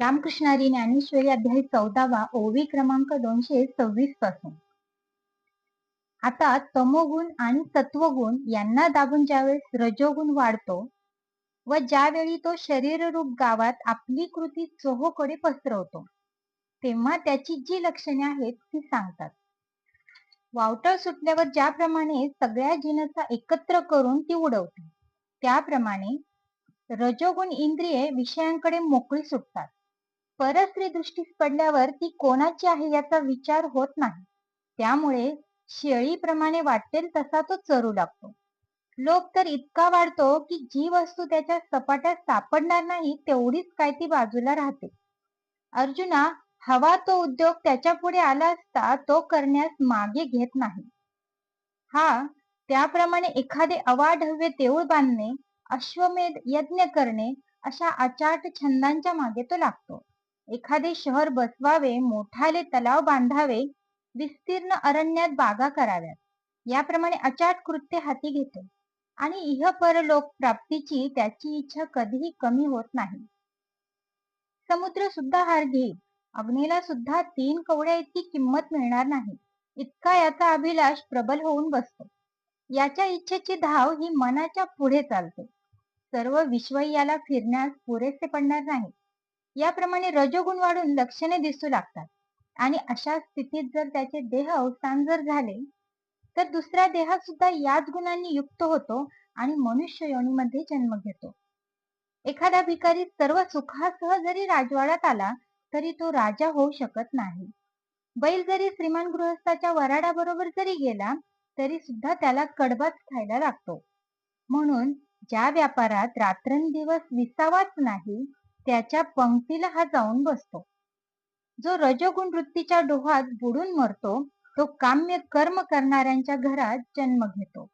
रामकृष्णारी ज्ञानेश्वरी अध्याय चौदावा ओवी क्रमांक दोनशे सव्वीसपासून. आता तमोगुण आणि सत्वगुण यांना दाबून ज्यावेळेस रजोगुण वाढतो व ज्यावेळी तो शरीररूप गावात आपली कृती चोहोकडे पसरवतो तेव्हा त्याची जी लक्षणे आहेत ती सांगतात. वावटळ सुटल्यावर ज्याप्रमाणे सगळ्या जिनसा एकत्र करून ती उडवते त्याप्रमाणे रजोगुण इंद्रिये विषयांकडे मोकळी सुटतात. परस्त्री दृष्टीस पडल्यावर ती कोणाची आहे याचा विचार होत नाही. त्यामुळे शेळीप्रमाणे वाटेल तसा तो चरू लागतो. लोक तर इतका वाढतो की जी वस्तू त्याच्या सपाट्यात सापडणार नाही तेवढीच काय ती बाजूला राहते. अर्जुना हवा तो उद्योग त्याच्या पुढे आला असता तो करण्यास मागे घेत नाही. हा त्याप्रमाणे एखादे अवाढव्य देऊळ बांधणे अश्वमेध यज्ञ करणे अशा अचाट छंदांच्या मागे तो लागतो. एखादे शहर बसवावे मोठाले तलाव बांधावे विस्तीर्ण अरण्यात बागा कराव्यात. याप्रमाणे अचाट कृत्य हाती घेतो. आणि इह परलोक प्राप्तीची त्याची इच्छा कधीही कमी होत नाही. समुद्र सुद्धा हार घेईल. अग्नीला सुद्धा तीन कवड्या इतकी किंमत मिळणार नाही. इतका याचा अभिलाष प्रबल होऊन बसतो. याच्या इच्छेची धाव ही मनाच्या पुढे चालते. सर्व विश्व याला फिरण्यास पुरेसे पडणार नाही. याप्रमाणे रजोगुण वाढून लक्षणे दिसू लागतात. आणि अशा स्थितीत जर त्याचे देह अवसान जर झाले तर दुसऱ्या देहात सुद्धा याच गुणांनी युक्त होतो आणि मनुष्य योनीमध्ये जन्म घेतो. एखादा भिकारी सर्व सुखासह जरी राजवाड्यात आला तरी तो राजा होऊ शकत नाही. बैल जरी श्रीमान गृहस्थाच्या वराडाबरोबर जरी गेला तरी सुद्धा त्याला कडबाच खायला लागतो. म्हणून ज्या व्यापारात रात्रंदिवस विसावाच नाही त्याच्या पंक्तीला हा जाऊन बसतो. जो रजोगुण वृत्तीच्या डोहात बुडून मरतो तो काम्य कर्म करणाऱ्यांच्या घरात जन्म घेतो.